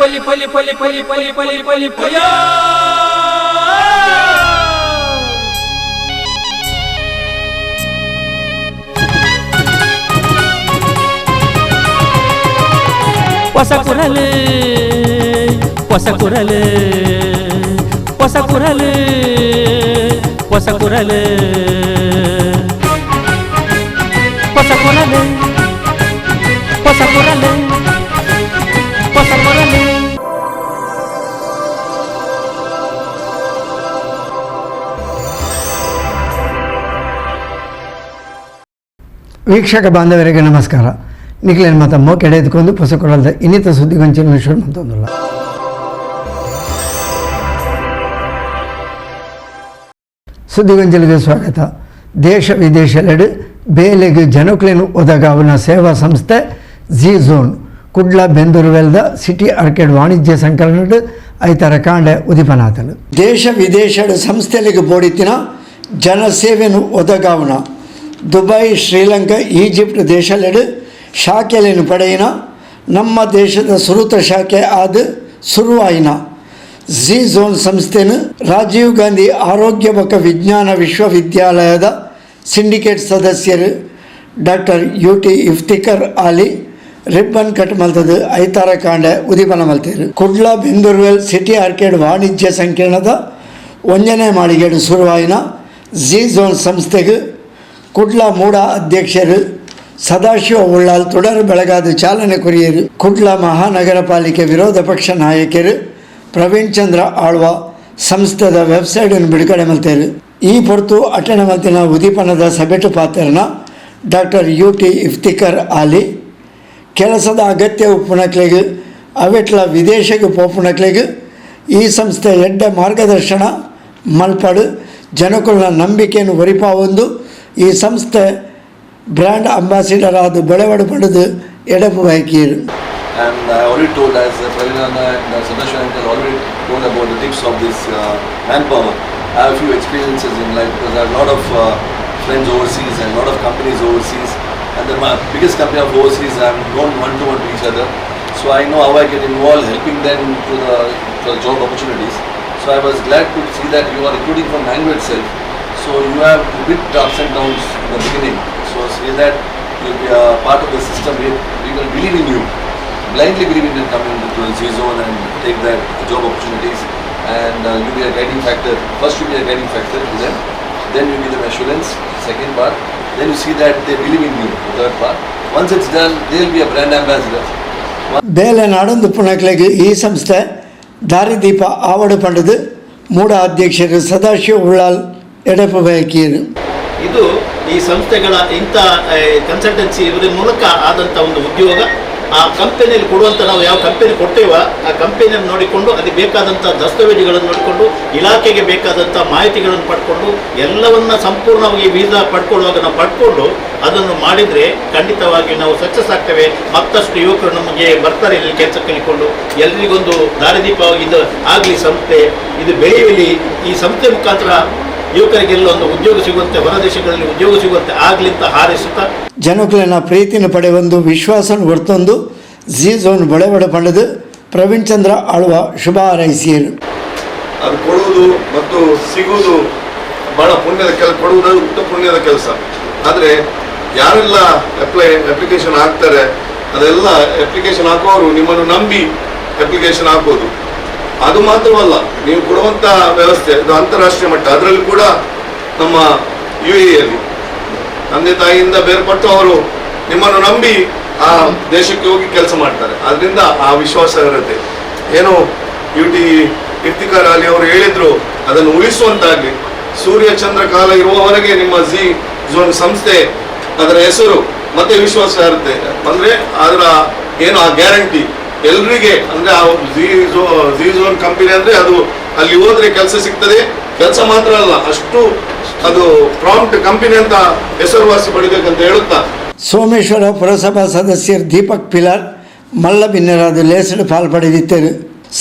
ಪಲಿ ಪಲಿ ಪಲಿ ಪಲಿ ಪಲಿ ಪಲಿ ಪಲಿ ಪಯ ಹೊಸ ಕುರಲು ಹೊಸ ಕುರಲು ಹೊಸ ಕುರಲು ಹೊಸ ಕುರಲು ಹೊಸ ಕುರಲು ಹೊಸ ಕುರಲು ವೀಕ್ಷಕ ಬಾಂಧವರಿಗೆ ನಮಸ್ಕಾರ. ನಿಖಿಲೇನ್ ಮತಮ್ಮ ಕೆಡೆದುಕೊಂಡು ಹೊಸಕೊಳದ ಇನ್ನಿತ ಸುದ್ದಿಗೊಂಚಿನ ವಿಶ್ವ ಮತ್ತೊಂದಲ್ಲ. ಸುದ್ದಿಗೊಂಚಲಿಗೆ ಸ್ವಾಗತ. ದೇಶ ವಿದೇಶದೆಡೆ ಬೇಲೆಗೆ ಜನಕ್ಲೇನು ಒದಗಾವನ ಸೇವಾ ಸಂಸ್ಥೆ ಜಿ ಝೋನ್ ಕುಡ್ಲ ಬೆಂದೂರುವೆಲ್ದ ಸಿಟಿ ಆರ್ಕೆಡ್ ವಾಣಿಜ್ಯ ಸಂಕಲನಡ್ ಐತರ ಕಾಂಡೆ ಉದಿಪನಾತಲು ದೇಶ ವಿದೇಶದ ಸಂಸ್ಥೆಗಳಿಗೆ ಬೋಡಿತಿನ ಜನಸೇವೆನು ಒದಗಾವನ ದುಬೈ, ಶ್ರೀಲಂಕಾ, ಈಜಿಪ್ಟ್ ದೇಶಲೆಡ್ ಶಾಖೆಲಿನ ಪಡೆಯಿನ. ನಮ್ಮ ದೇಶದ ಸುರುತ ಶಾಖೆ ಆದ ಸುರುವಾಯಿನ. ಝಿ ಝೋನ್ ಸಂಸ್ಥೆನು ರಾಜೀವ್ ಗಾಂಧಿ ಆರೋಗ್ಯ ಬಕ ವಿಜ್ಞಾನ ವಿಶ್ವವಿದ್ಯಾಲಯದ ಸಿಂಡಿಕೇಟ್ ಸದಸ್ಯರು doctor U T Iftikhar Ali, ribbon cut ಮಲ್ತದ್ದು ಐತಾರ ಕಾಂಡ ಉದಿಪನ ಮಲ್ತೇರು. ಕುಡ್ಲ ಬೆಂದೂರ್ವೆಲ್ ಸಿಟಿ ಆರ್ಕೇಡ್ ವಾಣಿಜ್ಯ ಸಂಕೀರ್ಣದ ಒಂದನೇ ಮಾಳಿಗೆಡು ಶುರುವಾಯಿನ ಝಿ ಝೋನ್ ಸಂಸ್ಥೆಗೆ ಕುಡ್ಲ ಮೂಡ ಅಧ್ಯಕ್ಷರು ಸದಾಶಿವ ಉಳ್ಳಾಲ್ ತೊಡರು ಬೆಳಗಾದ ಚಾಲನೆ ಕೊರಿಯರು, ಕುಡ್ಲ ಮಹಾನಗರ ಪಾಲಿಕೆ ವಿರೋಧ ಪಕ್ಷ ನಾಯಕರು, ಪ್ರವೀಣ್ ಚಂದ್ರ ಆಳ್ವ ಸಂಸ್ಥೆದ ವೆಬ್ಸೈಟನ್ನು ಬಿಡುಗಡೆ ಮಾಡ್ತಾರೆ. ಈ ಪೊರ್ತು ಅಟಣ ಮತ್ತಿನ ಉದೀಪನದ ಸಭೆಟು ಪಾತ್ರನ doctor U T Iftikhar Ali, ಕೆಲಸದ ಅಗತ್ಯ ಉಪ್ಪುಣಕ್ಲೆಗೆ ಅವೆಟ್ಲ ವಿದೇಶಕ್ಕೆ ಪೋಪುಣಕ್ಲೆಗೆ ಈ ಸಂಸ್ಥೆ ಎಡ್ಡ ಮಾರ್ಗದರ್ಶನ ಮಲ್ಪಾಡು ಜನಕುಲ್ನ ನಂಬಿಕೆಯನ್ನು ಒರಿಪಾವೊಂದು ಈ ಸಂಸ್ಥೆ ಬ್ರ್ಯಾಂಡ್ ಅಂಬಾಸಿಡರ್ ಆದ ಬೆಳವಡು ಪಡೆದು ಎಡಪು ಬಯಕಿಯರು And I already told, as uh, Pravinana and uh, Sadashiv uncle already told about the tips of this uh, manpower. I have a few experiences in life because I have a lot of uh, friends overseas and a lot of companies overseas. And the my biggest company of overseas, I am known one to one to each other. So I know how I get involved helping them to the, to the job opportunities. So I was glad to see that you are recruiting from Mango itself. So you have a bit ups and downs in the beginning. So say that you'll be a part of the system. We, we will believe in you blindly believe in coming to the Z zone and take that job opportunities and uh, you be a guiding factor. First you be a guiding factor to them, then you give them assurance, second part, then you see that they believe in you, the third part. Once it's done, they'll be a brand ambassador. ಬೇಲೆ ನಾಡೊಂದು ಪುಣಕ್ಲೆಗೆ ಈ ಸಂಸ್ಥೆ ದಾರಿದೀಪ ಆವಡು ಪಡೆದು ಮೂಡ ಅಧ್ಯಕ್ಷರು ಸದಾಶಿವ ಉಳ್ಳಾಲ್ ಎಡಪು ಇದು ಈ ಸಂಸ್ಥೆಗಳ ಇಂಥ consultancy ಇವರ ಮೂಲಕ ಆದಂಥ ಒಂದು ಉದ್ಯೋಗ. ಆ ಕಂಪನಿಯಲ್ಲಿ ಕೊಡುವಂಥ ನಾವು ಯಾವ ಕಂಪನಿ ಕೊಡ್ತೇವೋ ಆ ಕಂಪನಿಯನ್ನು ನೋಡಿಕೊಂಡು, ಅದಕ್ಕೆ ಬೇಕಾದಂಥ ದಸ್ತಾವೇಜುಗಳನ್ನು ನೋಡಿಕೊಂಡು, ಇಲಾಖೆಗೆ ಬೇಕಾದಂಥ ಮಾಹಿತಿಗಳನ್ನು ಪಡ್ಕೊಂಡು, ಎಲ್ಲವನ್ನ ಸಂಪೂರ್ಣವಾಗಿ ವೀಸಾ ಪಡ್ಕೊಳ್ಳುವಾಗ ನಾವು ಪಡ್ಕೊಂಡು ಅದನ್ನು ಮಾಡಿದರೆ ಖಂಡಿತವಾಗಿ ನಾವು ಸಕ್ಸಸ್ ಆಗ್ತೇವೆ. ಮತ್ತಷ್ಟು ಯುವಕರು ನಮಗೆ ಬರ್ತಾರೆ ಇಲ್ಲಿ ಕೆಲಸ ಕಲಿಕೊಂಡು. ಎಲ್ರಿಗೊಂದು ದಾರಿದೀಪವಾಗಿ ಇದು ಆಗಲಿ ಸಂಸ್ಥೆ, ಇದು ಬೆಳೆಯಲಿ ಈ ಸಂಸ್ಥೆ ಮುಖಾಂತರ ಯುವಕರಿಗೆಲ್ಲ ಒಂದು ಉದ್ಯೋಗ ಸಿಗುವಂತೆ ಹೊರದೇಶಗಳಲ್ಲಿ ಉದ್ಯೋಗ ಸಿಗುವಂತೆ ಆಗಲಿ ಅಂತ ಹಾರೈಸುತ್ತಾ. ಜನಕುಲನ ಪ್ರೀತಿನ ಪಡೆಯೊಂದು ವಿಶ್ವಾಸ ಹೊರ್ತೊಂದು ಜಿ ಝೋನ್ ಬೆಳೆವಡ ಪಡೆದು ಪ್ರವೀಣ್ ಚಂದ್ರ ಆಳ್ವ ಶುಭ ಹಾರೈಸಿಯರು ಅದು ಕೊಡುವುದು ಮತ್ತು ಸಿಗುವುದು ಬಹಳ ಪುಣ್ಯದ ಕೆಲಸ ಕೊಡುವುದು ಉತ್ತಮ ಪುಣ್ಯದ ಕೆಲಸ. ಆದರೆ ಯಾರೆಲ್ಲ ಅಪ್ಲೈ ಅಪ್ಲಿಕೇಶನ್ ಹಾಕ್ತಾರೆ ಅದೆಲ್ಲ ಅಪ್ಲಿಕೇಶನ್ ಹಾಕುವವರು ನಿಮ್ಮನ್ನು ನಂಬಿ ಅಪ್ಲಿಕೇಶನ್ ಹಾಕೋದು ಅದು ಮಾತ್ರವಲ್ಲ, ನೀವು ಕೊಡುವಂಥ ವ್ಯವಸ್ಥೆ, ಇದು ಅಂತಾರಾಷ್ಟ್ರೀಯ ಮಟ್ಟ, ಅದರಲ್ಲಿ ಕೂಡ ನಮ್ಮ ಯು ಎಲ್ಲಿ ತಂದೆ ತಾಯಿಯಿಂದ ಬೇರ್ಪಟ್ಟು ಅವರು ನಿಮ್ಮನ್ನು ನಂಬಿ ಆ ದೇಶಕ್ಕೆ ಹೋಗಿ ಕೆಲಸ ಮಾಡ್ತಾರೆ. ಅದರಿಂದ ಆ ವಿಶ್ವಾಸ ಇರುತ್ತೆ. ಏನು ಯು ಟಿ ಕೀರ್ತಿಕಾರ ಅಲಿ ಅವರು ಹೇಳಿದ್ರು, ಅದನ್ನು ಉಳಿಸುವಂತಾಗ್ಲಿ. ಸೂರ್ಯ ಚಂದ್ರ ಕಾಲ ಇರುವವರೆಗೆ ನಿಮ್ಮ ಜಿ ಝೋನ್ ಸಂಸ್ಥೆ, ಅದರ ಹೆಸರು ಮತ್ತೆ ವಿಶ್ವಾಸ ಇರುತ್ತೆ. ಅಂದ್ರೆ ಅದರ ಏನು ಆ ಗ್ಯಾರಂಟಿ ಎಲ್ರಿಗೆ, ಅಂದ್ರೆ ಆ ಜಿ ಝೋನ್ ಕಂಪನಿ ಅಂದ್ರೆ ಅದು ಅಲ್ಲಿ ಹೋದ್ರೆ ಕೆಲಸ ಸಿಗ್ತದೆ. ಕೆಲಸ ಮಾತ್ರ ಅಲ್ಲ, ಅಷ್ಟು ಅದು ಪ್ರಾಂಪ್ಟ್ ಕಂಪನಿ ಅಂತ ಹೆಸರುವಾಸಿ ಪಡಿಬೇಕಂತ ಹೇಳುತ್ತಾ? ಸೋಮೇಶ್ವರ ಪುರಸಭಾ ಸದಸ್ಯರು ದೀಪಕ್ ಪಿಲಾರ್ ಮಲ್ಲ ಬಿನ್ನರಾದ ಲೇಸಡ್ ಪಾಲ್ಪಡೆದಿದ್ದರು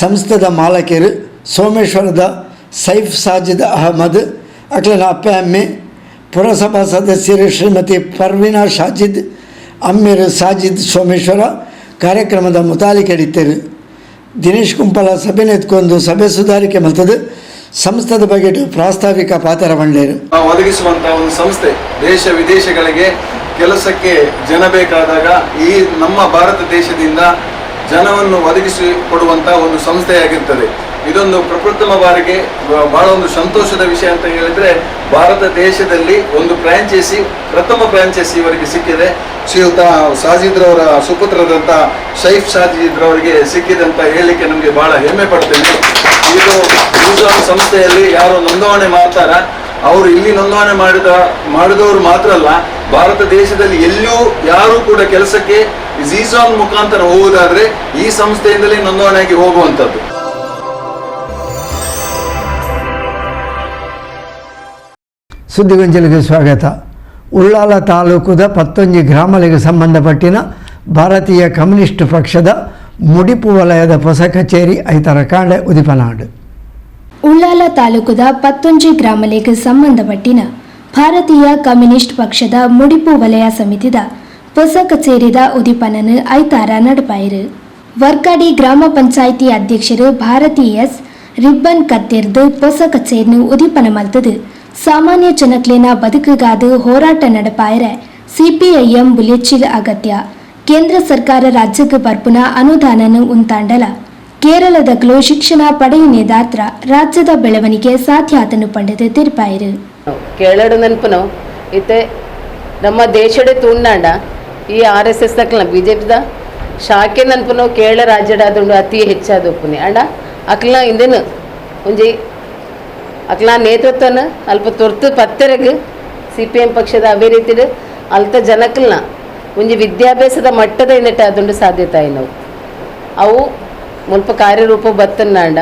ಸಂಸ್ಥೆದ ಮಾಲಕಿಯರು ಸೋಮೇಶ್ವರದ ಸೈಫ್ ಸಾಜಿದ್ ಅಹಮದ್ ಅಕ್ಲನ ಅಪ್ಪ ಅಮ್ಮೆ, ಪುರಸಭಾ ಸದಸ್ಯರು ಶ್ರೀಮತಿ ಪರ್ವಿನಾ ಶಾಜಿದ್ ಅಮ್ಮೇರು ಸಾಜಿದ್ ಸೋಮೇಶ್ವರ ಕಾರ್ಯಕ್ರಮದ ಮುತಾಲಿಕೆಡಿದ್ದರು ದಿನೇಶ್ ಕುಂಪಲ ಸಭೆ ನೆತ್ಕೊಂಡು ಸಭೆ ಸುಧಾರಿಕೆ ಮತದ ಸಂಸ್ಥದ ಬಗ್ಗೆ ಪ್ರಾಸ್ತಾವಿಕ ಪಾತ್ರ ನಾವು ಒದಗಿಸುವಂತಹ ಒಂದು ಸಂಸ್ಥೆ ದೇಶ ವಿದೇಶಗಳಿಗೆ ಕೆಲಸಕ್ಕೆ ಜನ ಬೇಕಾದಾಗ ಈ ನಮ್ಮ ಭಾರತ ದೇಶದಿಂದ ಜನವನ್ನು ಒದಗಿಸಿ ಕೊಡುವಂತಹ ಒಂದು ಸಂಸ್ಥೆಯಾಗಿರ್ತದೆ. ಇದೊಂದು ಪ್ರಪ್ರಥಮ ಬಾರಿಗೆ ಬಹಳ ಒಂದು ಸಂತೋಷದ ವಿಷಯ ಅಂತ ಹೇಳಿದ್ರೆ ಭಾರತ ದೇಶದಲ್ಲಿ ಒಂದು ಫ್ರಾಂಚೈಸಿ, ಪ್ರಥಮ ಫ್ರಾಂಚೈಸಿ ಇವರಿಗೆ ಸಿಕ್ಕಿದೆ. ಶ್ರೀಯುತ ಸಾಜಿದ್ರವರ ಸುಪುತ್ರದಂತ ಶೈಫ್ ಸಾಜಿದ್ರವರಿಗೆ ಸಿಕ್ಕಿದೆ ಅಂತ ಹೇಳಲಿಕ್ಕೆ ನಮಗೆ ಬಹಳ ಹೆಮ್ಮೆ ಪಡ್ತೇನೆ. ಇದು ಯೂಸಾನ್ ಸಂಸ್ಥೆಯಲ್ಲಿ ಯಾರು ನೋಂದಣಿ ಮಾಡ್ತಾರ? ಅವರು ಇಲ್ಲಿ ನೋಂದಣಿ ಮಾಡಿದ, ಮಾಡಿದವರು ಮಾತ್ರ ಅಲ್ಲ, ಭಾರತ ದೇಶದಲ್ಲಿ ಎಲ್ಲೂ ಯಾರು ಕೂಡ ಕೆಲಸಕ್ಕೆ ಝೀಝಾನ್ ಮುಖಾಂತರ ಹೋಗುವುದಾದ್ರೆ ಈ ಸಂಸ್ಥೆಯಿಂದಲೇ ನೋಂದಣಿಯಾಗಿ ಹೋಗುವಂಥದ್ದು. ಸುದ್ದಿಗೊಂಜಲಿಗೆ ಸ್ವಾಗತ. ಉಳ್ಳಾಲ ತಾಲೂಕುದ ಪತ್ತೊಂಜಿ ಗ್ರಾಮಗಳಿಗೆ ಸಂಬಂಧಪಟ್ಟಿನ ಭಾರತೀಯ ಕಮ್ಯುನಿಸ್ಟ್ ಪಕ್ಷದ ಮುಡಿಪು ವಲಯದ ಹೊಸ ಕಚೇರಿ ಐತರ ಕಾಂಡೆ ಉದಿಪನಾಡು. ಉಳ್ಳಾಲ ತಾಲೂಕುದ ಪತ್ತೊಂಜಿ ಗ್ರಾಮಲೆಗೆ ಸಂಬಂಧಪಟ್ಟಿನ ಭಾರತೀಯ ಕಮ್ಯುನಿಸ್ಟ್ ಪಕ್ಷದ ಮುಡಿಪು ವಲಯ ಸಮಿತಿದ ಹೊಸ ಕಚೇರಿದ ಉದಿಪನನು ಐತಾರ ನಡಪಾಯಿರು. ವರ್ಕಾಡಿ ಗ್ರಾಮ ಪಂಚಾಯಿತಿ ಅಧ್ಯಕ್ಷರು ಭಾರತೀಯ ರಿಬ್ಬನ್ ಕತ್ತಿರ್ದು ಹೊಸ ಕಚೇರಿನ ಉದಿಪನ ಮಲ್ತದು ಸಾಮಾನ್ಯ ಜನಕ್ಲೆನ ಬದುಕಿಗಾದ ಹೋರಾಟ ನಡಪಾಯರ, ಸಿಪಿಐಎಂ ಬುಲೆಚ್ಚಿಲ್ ಅಗತ್ಯ. ಕೇಂದ್ರ ಸರ್ಕಾರ ರಾಜ್ಯಕ್ಕೆ ಬರ್ಪುನ ಅನುದಾನನು ಉಂತಾಂಡಲ. ಕ್ಲೋ ಶಿಕ್ಷಣ ಪಡೆಯುನೇದಾತ್ರ ರಾಜ್ಯದ ಬೆಳವಣಿಗೆ ಸಾಧ್ಯ ಆತನು ಪಂಡಿತ ತಿರುಪಾಯರು. ಕೇಳಡು ನೆನಪುನು, ಇತ್ತೆ ನಮ್ಮ ದೇಶಡೆ ತೂಂಡಾಂಡ ಈ ಆರ್ ಎಸ್ ಎಸ್ ದಕ್ಲ ಬಿ ಜೆ ಪಿದ ಶಾಖೆ ನೆನಪುನು ಕೇರಳ ರಾಜ್ಯದ ಅತಿ ಹೆಚ್ಚಾದ ಉಪ್ಪುನಿ ಅಂಡ ಅಕ್ಲ ಇಂದೇನು ಒಂಜಿ ಅಕ್ಲ ನೇತೃತ್ವನ ಅಲ್ಪ ತುರ್ತು ಪತ್ತೆರೆಗ್ ಸಿ ಪಿ ಎಂ ಪಕ್ಷದ ರೀತಿಡ್ ಅಲ್ತ ಜನಕ್ಕಲ್ನ ಒಂಜಿ ವಿದ್ಯಾಭ್ಯಾಸದ ಮಟ್ಟದ ಇಂದಟ ಅದುಂಡು ಸಾಧ್ಯತೆ ನಾವು ಅವು ಮುಲ್ಪ ಕಾರ್ಯರೂಪ ಬತ್ತನ್ನಾಂಡ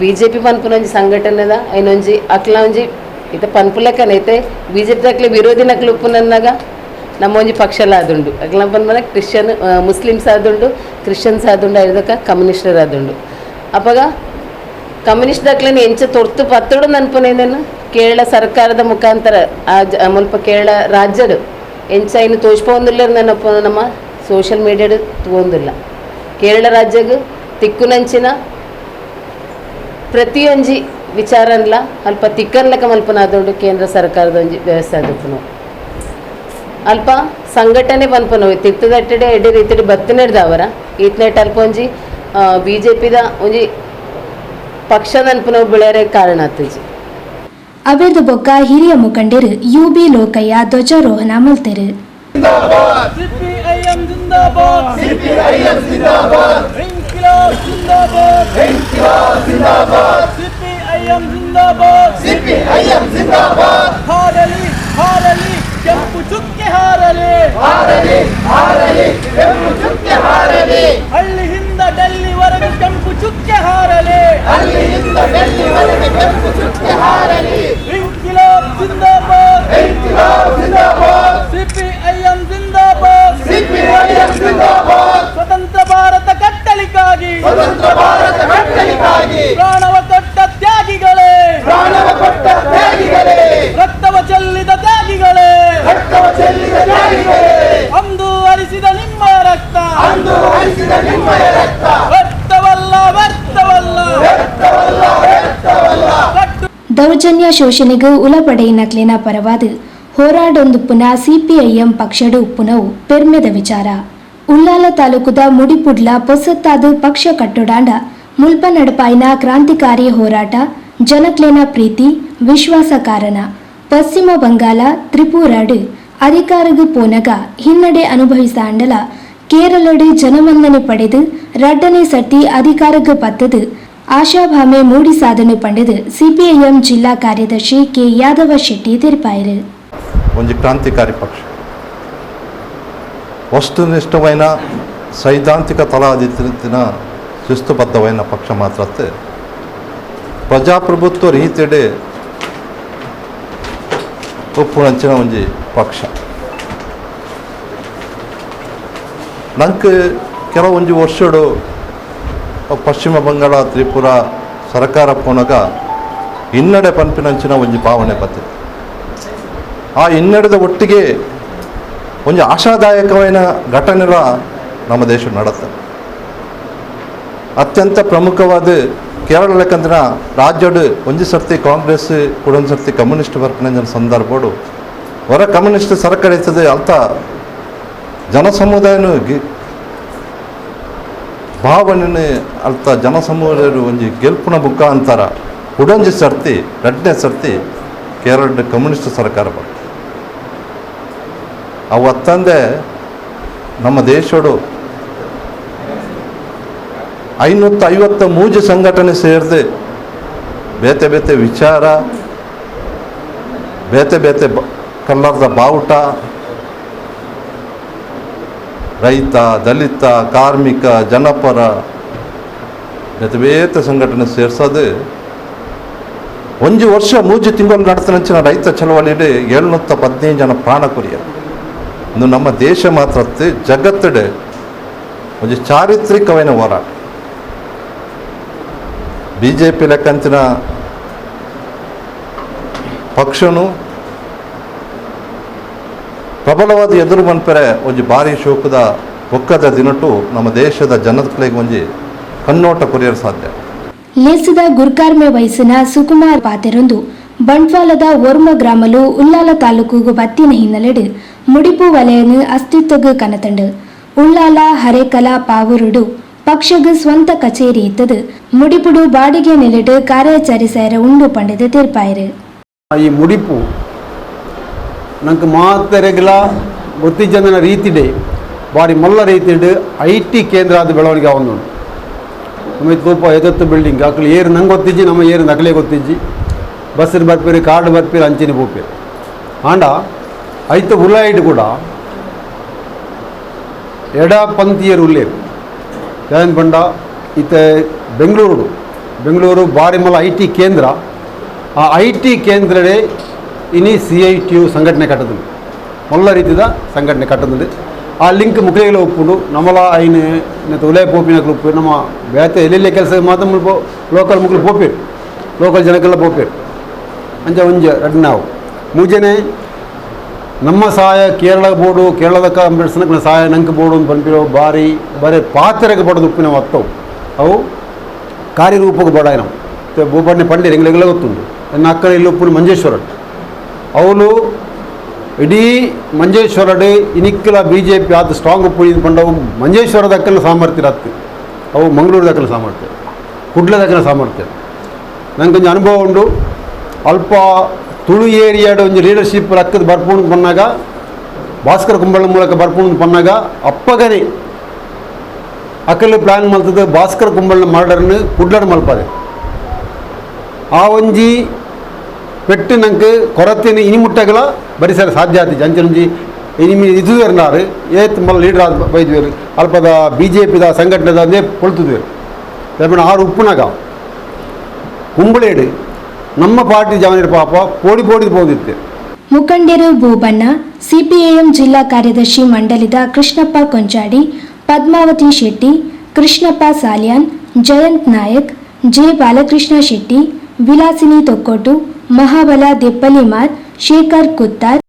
ಬಿ ಜೆ ಪಿ ಪನ್ಪುನ ಒಂಜಿ ಸಂಘಟನೆದ ಐನೊಂಜಿ ಅಕ್ಲ ಒಂಜಿ ಇತ ಪನ್ಪುಲಕ್ಕನೈತೆ ಬಿ ಜೆ ಪಿ ದಕ್ಲೆ ವಿರೋಧಿ ನಕ್ಲು ಉಪ್ಪುನನ್ನಾಗ ನಮ್ಮ ಒಂಜಿ ಪಕ್ಷಲ ಆದುಂಡು ಅಕ್ಲ ಪನ್ಪನ ಕ್ರಿಶ್ಚಿಯನ್ ಮುಸ್ಲಿಮ್ಸ್ ಆದುಂಡು, ಕ್ರಿಶ್ಚಿಯನ್ಸ್ ಆದುಂಡು, ಐದಕ್ಕ ಕಮ್ಯುನಿಸ್ಟರ್ ಆದುಂಡು. ಅಪಗ ಕಮ್ಯುನಿಸ್ಟ್ ದಕ್ಲೆನ ಎಂಚ ತೊರ್ತು ಪತ್ತೋಡು ನನ್ಪನೇನು ಕೇರಳ ಸರ್ಕಾರದ ಮುಖಾಂತರ ಆ, ಮುಲ್ಪ ಕೇರಳ ರಾಜ್ಯಡು ಎಂಚ ಇನ್ನು ತೋಚ್ಪೊಂದಿಲ್ಲ ನೆನಪು ನಮ್ಮ ಸೋಷಿಯಲ್ ಮೀಡಿಯಾಡು ತಗೊಂದಿಲ್ಲ ಕೇರಳ ರಾಜ್ಯಗ್ ತಿಕ್ಕುನಂಚಿನ ಪ್ರತಿಯೊಂಜಿ ವಿಚಾರನ್ಲ ಅಲ್ಪ ತಿಕ್ಕನ್ಲಕ ಮಲ್ಪನಾದೋಡು ಕೇಂದ್ರ ಸರ್ಕಾರದ ಒಂಜಿ ವ್ಯವಸ್ಥೆ ಅಲ್ಪ ಸಂಘಟನೆ ಪನ್ಪನವು ತಿತ್ತದಟ್ಟಡೆ ಎಡೆ ರೀತಿಡ್ ಬತ್ತನೆಡ್ದವರ. ಈತ್ನೆಟ್ ಅಲ್ಪ ಒಂಜಿ ಬಿ ಜೆ ಪಿದ ಒಂಜಿ ಪಕ್ಷದ ನೆನಪು ಬೆಳೆಯರೇ ಕಾರಣ ಆತಜಿ ಅವೆದು ಬೊಕ್ಕ ಹಿರಿಯ ಮುಖಂಡರು ಯು ಬಿ ಲೋಕಯ್ಯ ಧ್ವಜಾರೋಹಣ ಮಲ್ತೆರು. ಸಿಪಿಐಎಂ ಜಿಂದಾಬಾದ್ ಸಿಪಿಐಎಂ ಜಿಂದಾಬಾದ್ ಇನ್ಕಿಲಾಬ್ ಜಿಂದಾಬಾದ್ ಇನ್ಕಿಲಾಬ್ ಜಿಂದಾಬಾದ್ ಸಿಪಿಐಎಂ ಜಿಂದಾಬಾದ್ ಸಿಪಿಐಎಂ ಜಿಂದಾಬಾದ್ ಹಾರಲಿ ಹಾರಲಿ ಕೆಂಪು ಚುಕ್ಕೆ ಹಾರಲಿ! ಹಾರಲಿ ಹಾರಲಿ ಕೆಂಪು ಚುಕ್ಕೆ ಹಾರಲಿ! ಹಳ್ಳಿಯಿಂದ ಡೆಲ್ಲಿವರೆಗೆ ಕೆಂಪು ಚುಕ್ಕೆ ಹಾರಲಿ ಹಳ್ಳಿಯಿಂದ ಡೆಲ್ಲಿವರೆಗೆ ಕೆಂಪು ಚುಕ್ಕೆ ಹಾರಲಿ ಇನ್ಕಿಲಾಬ್ ಜಿಂದಾಬಾದ್ ಇನ್ಕಿಲಾಬ್ ಜಿಂದಾಬಾದ್ ದೌರ್ಜನ್ಯ ಶೋಷಣೆಗೂ ಪರವಾದ ಹೋರಾಡೊಂದು ಪುನಃ ಸಿಪಿಐಎಂ ಪಕ್ಷಡು ಉಪ್ಪುನವು ಪೆರ್ಮೆದ ವಿಚಾರ. ಉಳ್ಳಾಲ ತಾಲೂಕುದ ಮುಡಿಪುಡ್ಲ ಪೊಸತ್ತಾದ ಪಕ್ಷ ಕಟ್ಟುಡಾಂಡ ಮುಲ್ಪ ನಡಪಾಯಿನ ಕ್ರಾಂತಿಕಾರಿ ಹೋರಾಟ, ಜನಕ್ಲೇನ ಪ್ರೀತಿ, ವಿಶ್ವಾಸ ಕಾರಣ. ಪಶ್ಚಿಮ ಬಂಗಾಳ, ತ್ರಿಪುರಾಡು, ಅಧಿಕಾರಗು ಪೋನಗ ಹಿನ್ನಡೆ ಅನುಭವಿಸಾಂಡಲ ಕೇರಳಡು ಜನಮನ್ನಣೆ ಪಡೆದು, ರಡ್ಡನೇ ಸರ್ತಿ ಅಧಿಕಾರಕ್ಕೆ ಪತ್ತದು ಆಶಾಭಾಮೆ மூடி ಸಾಧನೆ பண்ணது சிபிஐஎம் ಜಿಲ್ಲಾ ಕಾರ್ಯದರ್ಶಿ ಕೆ ಯಾದವ ಶೆಟ್ಟಿ తెలిపారు ಒಂದು ಕ್ರಾಂತಿಕಾರಿ ಪಕ್ಷ. వస్తునిష్టమైన ಸೈದ್ಧಾಂತಿಕ తలాదితిన ಶಿಸ್ತುಬದ್ಧమైన ಪಕ್ಷ ಮಾತ್ರತ್ತೆ ಪ್ರಜಾಪ್ರಭುತ್ವ ರೀತಿಯಡೆ ಒಪ್ಪುಣಂಚಿನ ಒಂಜಿ ಪಕ್ಷ. ನಂಗೆ ಕೆಲವೊಂದು ವರ್ಷಡು ಪಶ್ಚಿಮ ಬಂಗಾಳ, ತ್ರಿಪುರ ಸರ್ಕಾರ ಪೋನಗ ಹಿನ್ನಡೆ ಪಂಪಿನಂಚಿನ ಒಂಜಿ ಭಾವನೆ ಬರ್ತದೆ. ಆ ಹಿನ್ನಡೆದ ಒಟ್ಟಿಗೆ ಒಂದು ಆಶಾದಾಯಕವೈನ ಘಟನೆಗಳ ನಮ್ಮ ದೇಶ ನಡತ್ತೆ ಅತ್ಯಂತ ಪ್ರಮುಖವಾದ ಕೇರಳ ಲೆಕ್ಕಂದ್ರೆ ರಾಜ್ಯಡ್ ಒಂಜಿ ಸರ್ತಿ ಕಾಂಗ್ರೆಸ್ ಕೂಡೊಂದು ಸರ್ತಿ ಕಮ್ಯುನಿಸ್ಟ್ ಬರ್ಪನ ಸಂದರ್ಭಡು ಹೊರ ಕಮ್ಯುನಿಸ್ಟ್ ಸರ್ಕಾರ ಇರ್ತದೆ ಅಂತ ಜನ ಸಮುದಾಯನು ಭಾವನೆ ಅರ್ಥ ಜನಸಮೂಹದ ಒಂಜಿ ಗೆಲ್ಪುನ ಅಂತಾರ. ಉಡಂಜಿ ಸರ್ತಿ, ರಡ್ನೆ ಸರ್ತಿ ಕೇರಳದ ಕಮ್ಯುನಿಸ್ಟ್ ಸರ್ಕಾರ ಬಂತು. ಅವು ಅತ್ತಂದೆ ನಮ್ಮ ದೇಶೋಡು ಐನೂತ್ತ ಐವತ್ತ ಮೂಜು ಸಂಘಟನೆ ಸೇರಿದೆ ಬೇತೆ ಬೇತೆ ವಿಚಾರ, ಬೇತೆ ಬೇತೆ ಕಲ್ಲರ್ದ ಬಾವುಟ ರೈತ, ದಲಿತ, ಕಾರ್ಮಿಕ, ಜನಪರ ಯಥವೇತ ಸಂಘಟನೆ ಸೇರ್ಸೋದು ಒಂದು ವರ್ಷ ಮೂಜಿ ತಿಂಗಳು ನಡೆತನಂಚಿನ ರೈತ ಚಳವಳಿಯಲ್ಲಿ ಏಳ್ನೂತ್ತ ಹದಿನೈದು ಜನ ಪ್ರಾಣ ಕುರಿಯ ಇನ್ನು ನಮ್ಮ ದೇಶ ಮಾತ್ರ ಜಗತ್ತಡೆ ಒಂದು ಚಾರಿತ್ರಿಕವೈನ ಹೋರಾಟ. ಬಿ ಜೆ ಪಿ ಲೆಕ್ಕಂತಿನ ಪಕ್ಷನು ಪ್ರಬಲವಾದ ಎದುರು ಮನ್ಪೆರೆ ಒಂಜಿ ಭಾರಿ ಶೋಕದ ಒಕ್ಕದ ದಿನಟು ನಮ್ಮ ದೇಶದ ಜನತೆಗಳಿಗೆ ಒಂಜಿ ಕಣ್ಣೋಟ ಕೊರಿಯರು ಸಾಧ್ಯ. ಲೇಸದ ಗುರ್ಕಾರ್ಮೆ ವಯಸ್ಸಿನ ಸುಕುಮಾರ್ ಪಾತೆರೊಂದು ಬಂಟ್ವಾಲದ ಓರ್ಮ ಗ್ರಾಮಲು ಉಳ್ಳಾಲ ತಾಲೂಕುಗು ಬತ್ತಿನ ಹಿನ್ನೆಲೆಡು ಮುಡಿಪು ವಲಯನು ಅಸ್ತಿತ್ವಗು ಕನತಂಡು. ಉಳ್ಳಾಲ ಹರೇಕಲ ಪಾವೂರುಡು ಪಕ್ಷಗ ಸ್ವಂತ ಕಚೇರಿ ಇತ್ತದು. ಮುಡಿಪುಡು ಬಾಡಿಗೆ ನೆಲೆಡು ಕಾರ್ಯಾಚರಿ ಸೇರ ಉಂಡು ಪಂಡದ ತೀರ್ಪಾಯರು. ಈ ಮುಡಿಪು ನಂಗೆ ಮಾತೆರೆಗ್ಲ ಗೊತ್ತಿಜ್ಜಂದನ ರೀತಿಡೆ ಬಾರಿ ಮಲ್ಲ ರೀತಿಡ್ ಐ ಟಿ ಕೇಂದ್ರ ಆದ ಬೆಳವಣಿಗೆ ಅವನು ನಮ್ಮ ತೂಪ ಎದತ್ತು ಬಿಲ್ಡಿಂಗ್ ಅಕ್ಲು ಏರು ನಂಗೆ ಗೊತ್ತಿಜ್ಜಿ, ನಮ್ಮ ಏರು ನಕಲೆ ಗೊತ್ತಿಜ್ಜಿ. ಬಸ್ಸಿನ ಬರ್ಪೀರಿ ಕಾರ್ಡ್ ಬರ್ಪೀರಿ ಅಂಚಿನ ಬೋಪೇರಿ ಆಂಡ, ಐತ ಉಳ್ಳಾಯಿಡ್ ಕೂಡ ಎಡ ಪಂಥೀಯರು ಉಲ್ಲೇರು ಏನು ಪಂಡ? ಇತ್ತೆ ಬೆಂಗಳೂರು ಬೆಂಗಳೂರು ಬಾರಿ ಐ ಟಿ ಕೇಂದ್ರ. ಆ ಐ ಟಿ ಕೇಂದ್ರಡೆ ಇನಿ ಸಿ ಐ ಟಿ ಯು ಸಂಘಟನೆ ಕಟ್ಟದು ಮೊಲ್ಲ ರೀತಿದ ಸಂಘಟನೆ ಕಟ್ಟದು ಆ ಲಿಂಕ್ ಮುಖಿಗಳು ಒಪ್ಪುಂಡು ನಮ್ಮಲ ಐನ್ ನೆತ್ತ ಉಲಯ ಪೋಪಿನಕ್ಲು ಒಪ್ಪು ನಮ್ಮ ಬೇತೆ ಎಲ್ಲೆಲ್ಲಿ ಕೆಲಸ ಮಾತ್ರ ಮುಲ್ಪ ಲೋಕಲ್ ಮುಕ್ಳು ಪೋಪೇರು ಲೋಕಲ್ ಜನಕ್ಕೆಲ್ಲ ಪೋಪೇರು ಅಂಚ ಒಂಜ ಎರಡು ನಾವು ಮೂಜನೆ ನಮ್ಮ ಸಹಾಯ ಕೇರಳ ಬೋರ್ಡು ಕೇರಳದ ಕಾಂಬಿನೇಷನ್ಗೆ ಸಹಾಯ ನಂಗೆ ಬೋರ್ಡು ಅಂತ ಪನ್ಪಿರೋ ಬಾರಿ ಬರೀ ಪಾತ್ರೆಗೆ ಬಡದು ಉಪ್ಪಿನ ಒತ್ತವು ಅವು ಕಾರ್ಯರೂಪಕ್ಕೆ ಬಡ ನಾವು ಭೂಪಣ್ಣೆ ಪಂಡಿ ರೆಂಗ್ಲೆಗಳ ಗೊತ್ತುಂಟು ನನ್ನ ಅಕ್ಕನ ಇಲ್ಲಿ ಉಪ್ಪುನ ಮಂಜೇಶ್ವರ ಅವಳು ಇಡೀ ಮಂಜೇಶ್ವರಡು ಇನಿಕ್ಕಿಲ ಬಿ ಜೆ ಪಿ ಆದ ಸ್ಟ್ರಾಂಗ್ ಉಪ್ಪು ಬಂಡವು ಮಂಜೇಶ್ವರ ಅಕ್ಕಲ ಸಾಮರ್ಥ್ಯ ಇರತ್ತೆ ಅವು ಮಂಗಳೂರು ದಕ್ಕನ ಸಾಮರ್ಥ್ಯ ಕುಡ್ಲ ದಕ್ಕನ ಸಾಮರ್ಥ್ಯ. ನಂಗೆ ಕೊಂಚ ಅನುಭವ ಉಂಡು ಅಲ್ಪ ತುಳು ಏರಿಯಾಡ ಒಂದು ಲೀಡರ್ಶಿಪ್ ರಕ್ಕದ ಬರ್ಪುಣ್ ಬಂದಾಗ, ಭಾಸ್ಕರ್ ಕುಂಬಳ ಮೂಲಕ ಬರ್ಪುಣ್ ಬಂದಾಗ ಅಪ್ಪಗನೆ ಅಕ್ಕಲ್ಲಿ ಪ್ಲಾನ್ ಮಲ್ತದ ಭಾಸ್ಕರ್ ಕುಂಬಳ ಮರ್ಡರ್ನ ಕುಡ್ಲನ್ನು ಮಲ್ಪದೆ ಆ ಒಂಜಿ ನಂಗೆ ಕೊರತೆನ ಇನಿ ಮುಟ್ಟಗಲ ಬರಿಸರ ಸಾಧ್ಯ ಆತಿ ಅಂಚನೊಂಜಿ ಇನಿ ಇದು ಎರ್ನಾರು ಏತ್ ಮಲ್ಲ ಲೀಡರ್ ಆದ ಬೈದ್ವೇರು ಅಲ್ಪದ ಬಿ ಜೆ ಪಿದ ಸಂಘಟನೆದ ಅಂದೇ ಪೊಳ್ತದ್ವೇರು ದಯಮಾಡಿ ಆರು ಉಪ್ಪುನಾಗ ಕುಂಬಳೇಡು ನಮ್ಮ ಪಾರ್ಟಿ ಜವನಿರ ಪಾಪ ಪೋಡಿ ಪೋಡಿ ಹೋಗಿತ್ತೆ ಮುಖಂಡರು ಭೂಬಣ್ಣ ಸಿಪಿಐಎಂ ಜಿಲ್ಲಾ ಕಾರ್ಯದರ್ಶಿ ಮಂಡಲಿದ ಕೃಷ್ಣಪ್ಪ ಕೊಂಚಾಡಿ ಪದ್ಮಾವತಿ ಶೆಟ್ಟಿ ಕೃಷ್ಣಪ್ಪ ಸಾಲಿಯಾನ್ ಜಯಂತ್ ನಾಯಕ್ ಜೆ ಬಾಲಕೃಷ್ಣ ಶೆಟ್ಟಿ ವಿಲಾಸಿನಿ ತೊಕ್ಕೋಟು மஹாபலா திப்பலிமார் ஷேகர் குத்தார்